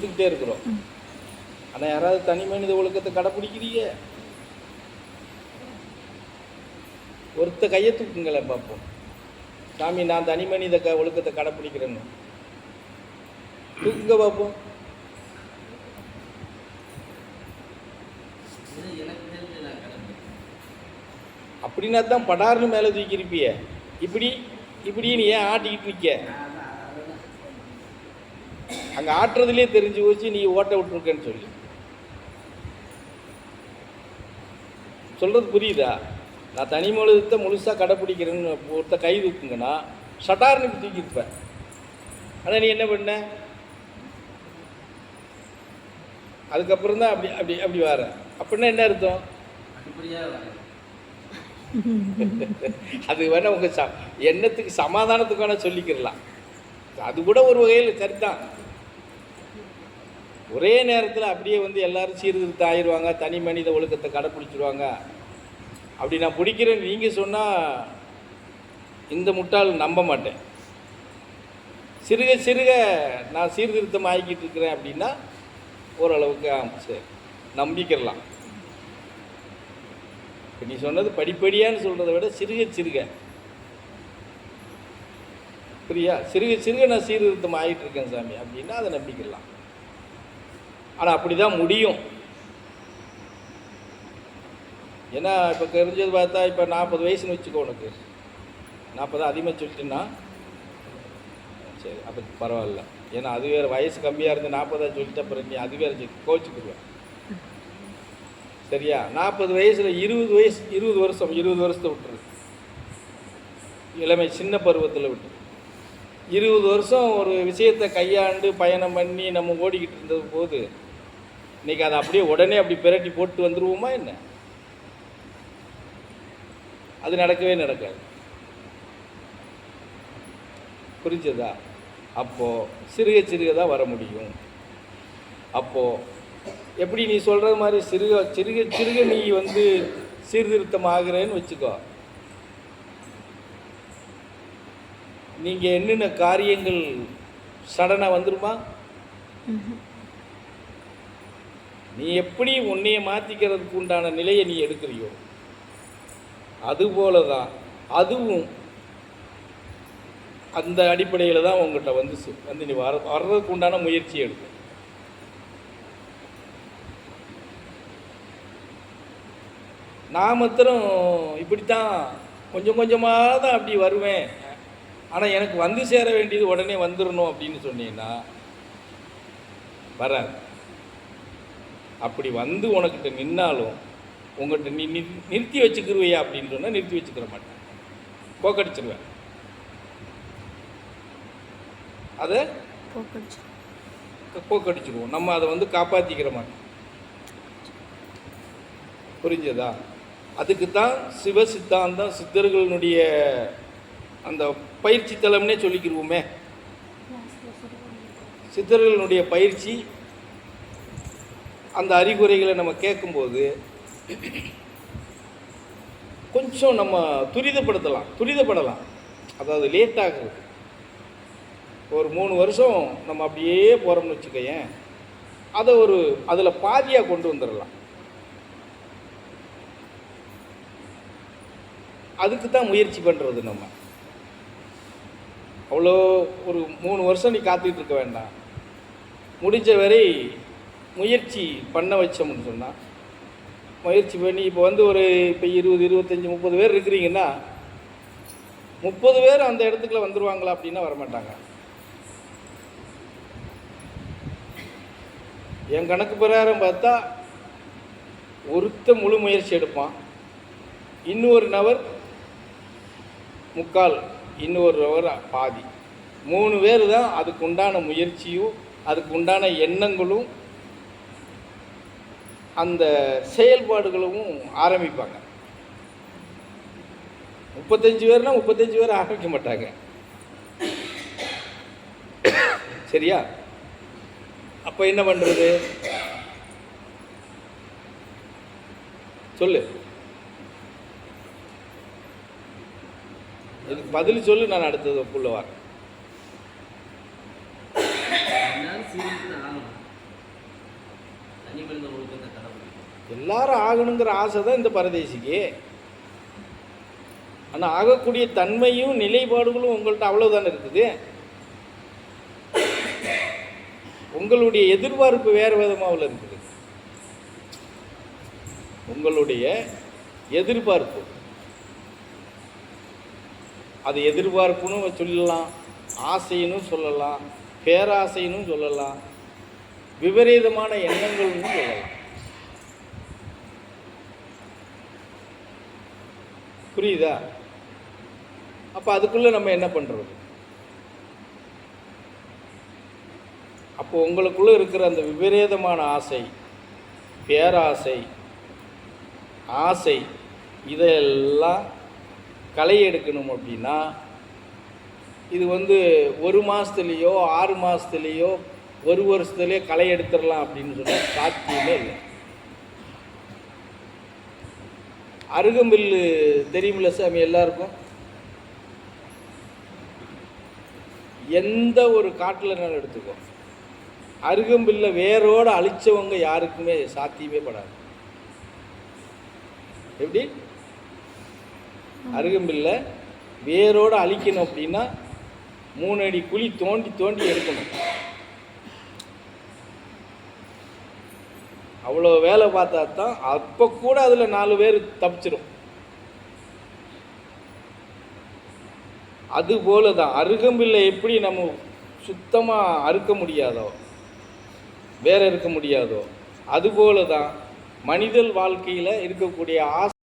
கொடுத்துக்கிட்டே இருக்கிறோம். ஆனால் யாராவது தனி மனித ஒழுக்கத்தை கடைப்பிடிக்கிறீங்க? ஒருத்த கையை தூக்குங்களேன் பார்ப்போம். சாமி நான் தனி மனித க ஒழுக்கத்தை கடைப்பிடிக்கிறேன்னு. தூக்குங்க பார்ப்போம். இது எனக்கு தெரிஞ்சு நான் கிளம்பி அப்படின்னா தான் படார்னு மேலே தூக்கியிருப்பிய. இப்படி இப்படி நீ ஏன் ஆட்டிக்கிட்டு நிற்க அங்கே ஆட்டுறதுலேயே தெரிஞ்சு போச்சு நீ ஓட்ட விட்டுருக்கேன்னு சொல்லி. சொல்கிறது புரியுதா? நான் தனி மொழித்தை முழுசாக கடைப்பிடிக்கிறேன்னு ஒருத்த கை தூக்குங்கன்னா ஷட்டார்னு தூக்கியிருப்பேன். ஆனால் நீ என்ன பண்ண? அதுக்கப்புறம் தான் அப்படி அப்படி அப்படி வர. அப்படின்னா என்ன அர்த்தம்? அது வேணா உங்கள் ச எண்ணத்துக்கு சமாதானத்துக்கு வேணால் சொல்லிக்கிறலாம். அது கூட ஒரு வகையில் சரிதான். ஒரே நேரத்தில் அப்படியே வந்து எல்லாரும் சீர்திருத்தம் ஆயிடுவாங்க தனி மனித ஒழுக்கத்தை கடைப்பிடிச்சிருவாங்க. அப்படி நான் பிடிக்கிறேன்னு நீங்கள் சொன்னால் இந்த முட்டாள் நம்ப மாட்டேன். சிறுக சிறுக நான் சீர்திருத்தம் ஆகிக்கிட்டு இருக்கிறேன் அப்படின்னா ஓரளவுக்கு சரி. நம்பிக்கிறலாம். இப்போ நீ சொன்னது படிப்படியான்னு சொல்கிறத விட சிறுக சிறுக. புரியா? சிறுக சிறுக நான் சீர்திருத்தம் ஆகிட்டு இருக்கேன் சாமி அப்படின்னா அதை நம்பிக்கலாம் ஆனால் அப்படி தான் முடியும். ஏன்னா இப்போ தெரிஞ்சது பார்த்தா இப்போ நாற்பது வயசுன்னு வச்சுக்கோ உனக்கு. நாற்பது அதிகமாக சொல்லிட்டேன்னா சரி அப்போ பரவாயில்ல. ஏன்னா அது வேறு வயசு கம்மியாக இருந்து நாற்பதா சொல்லிட்டு அப்புறம் நீ அது வேறு கோச்சுக்குருவேன் சரியா? நாற்பது வயசில் இருபது வயசு இருபது வருஷம் இருபது வருஷத்தை விட்டுரு. இளமை சின்ன பருவத்தில் விட்டு இருபது வருஷம் ஒரு விஷயத்தை கையாண்டு பயணம் பண்ணி நம்ம ஓடிக்கிட்டு இருந்தது போது இன்னைக்கு அதை அப்படியே உடனே அப்படி பிரட்டி போட்டு வந்துருவோமா என்ன? அது நடக்கவே நடக்காது. புரிஞ்சதா? அப்போது சிறுக சிறுக தான் வர முடியும். அப்போது எப்படி நீ சொல்கிறது மாதிரி சிறுக சிறுக சிறுக நீ வந்து சீர்திருத்தம் ஆகிறேன்னு வச்சுக்கோ. நீங்கள் என்னென்ன காரியங்கள் சடனாக வந்துருமா? நீ எப்படி உன்னைய மாற்றிக்கிறதுக்கு உண்டான நிலையை நீ எடுக்கிறியோ? அதுபோல தான் அதுவும் அந்த அடிப்படையில் தான் உங்கள்கிட்ட வந்து வந்து நீ வர வர்றதுக்கு உண்டான முயற்சி எடுக்கும் நான் மாத்திரம் இப்படித்தான் கொஞ்சம் கொஞ்சமாக தான் அப்படி வருவேன். ஆனால் எனக்கு வந்து சேர வேண்டியது உடனே வந்துடணும் அப்படின்னு சொன்னீங்கன்னா வராது அப்படி வந்து உனக்கிட்ட நின்னாலும் உங்கள்கிட்ட நீ நிறு- நிறுத்தி வச்சுக்கிருவையா அப்படின்னு சொன்னால் நிறுத்தி வச்சுக்கிற மாட்டேன். போக்கடிச்சிருவேன் அதை போக்கடிச்சு போக்கடிச்சிருவோம் நம்ம அதை வந்து காப்பாற்றிக்கிற மாட்டோம். புரிஞ்சதா? அதுக்கு தான் சிவ சித்தாந்தம் சித்தர்களுடைய அந்த பயிற்சி தலம்னே சொல்லிக்கிருவோமே. சித்தர்களுடைய பயிற்சி அந்த அறிகுறைகளை நம்ம கேட்கும்போது கொஞ்சம் நம்ம துரிதப்படுத்தலாம் துரிதப்படலாம். அதாவது லேட் ஆகுது ஒரு மூணு வருஷம் நம்ம அப்படியே போகிறோம்னு வச்சுக்கோயேன். அதை ஒரு அதில் பாதியாக கொண்டு வந்துடலாம் அதுக்கு தான் முயற்சி பண்ணுறது நம்ம. அவ்வளோ ஒரு மூணு வருஷம் நீ காத்துக்கிட்டு இருக்க வேண்டாம். முடிஞ்ச வரை முயற்சி பண்ண வச்சோம்னு சொன்னால் முயற்சி பண்ணி இப்போ வந்து ஒரு இப்போ இருபது இருபத்தஞ்சி முப்பது பேர் இருக்கிறீங்கன்னா முப்பது பேர் அந்த இடத்துக்குள்ள வந்துருவாங்களா அப்படின்னா வரமாட்டாங்க. என் கணக்கு பிரகாரம் பார்த்தா ஒருத்த முழு முயற்சி எடுப்பான். இன்னொரு நபர் முக்கால் இன்னொரு நபர் பாதி. மூணு பேர் தான் அதுக்கு உண்டான முயற்சியும் அதுக்கு உண்டான எண்ணங்களும் அந்த செயல்பாடுகளும் ஆரம்பிப்பாங்க. முப்பத்தஞ்சு பேர்னா முப்பத்தஞ்சு பேர் ஆரம்பிக்க மாட்டாங்க. சரியா? அப்போ என்ன பண்ணுறது சொல்லு. இதுக்கு பதில் சொல்லு நான் அடுத்தது உள்ள வரேன். என்னால் ஆகணும். மனித ஒழுக்கத்தை எல்லாரும் ஆகணுங்கிற ஆசை தான் இந்த பரதேசிக்கு. ஆனால் ஆகக்கூடிய தன்மையும் நிலைப்பாடுகளும் உங்கள்கிட்ட அவ்வளோதானே இருக்குது? உங்களுடைய எதிர்பார்ப்பு வேறு விதமாவில் இருக்குது. உங்களுடைய எதிர்பார்ப்பு. அது எதிர்பார்ப்புன்னு சொல்லலாம் ஆசைன்னு சொல்லலாம் பேராசைன்னு சொல்லலாம் விபரீதமான எண்ணங்கள்னு சொல்லலாம். புரியுதா? அப்போ அதுக்குள்ளே நம்ம என்ன பண்ணுறது அப்போ உங்களுக்குள்ளே இருக்கிற அந்த விபரீதமான ஆசை பேராசை ஆசை இதையெல்லாம் களை எடுக்கணும் அப்படின்னா இது வந்து ஒரு மாதத்துலேயோ ஆறு மாதத்துலேயோ ஒரு வருஷத்துலேயோ களை எடுத்துடலாம் அப்படின்னு சொன்னால் சாத்தியமே இல்லை. அருகம்பில்லு தெரியுமில்ல சாமி எல்லாருக்கும்? எந்த ஒரு காட்டில் எடுத்துக்கோ. அருகம்பில்லை வேரோடு அழிச்சவங்க யாருக்குமே சாத்தியமே படாது. எப்படி? அருகம்பில்லை வேரோடு அழிக்கணும் அப்படின்னா மூணு அடி குழி தோண்டி தோண்டி எடுக்கணும். அவ்வளோ வேலை பார்த்தா தான் அப்போ கூட அதில் நாலு பேர் தப்பிச்சிடும் அதுபோல தான் அருகம்பில்லை எப்படி நம்ம சுத்தமாக அறுக்க முடியாதோ வேற இருக்க முடியாதோ அதுபோல தான் மனிதல் வாழ்க்கையில் இருக்கக்கூடிய ஆசை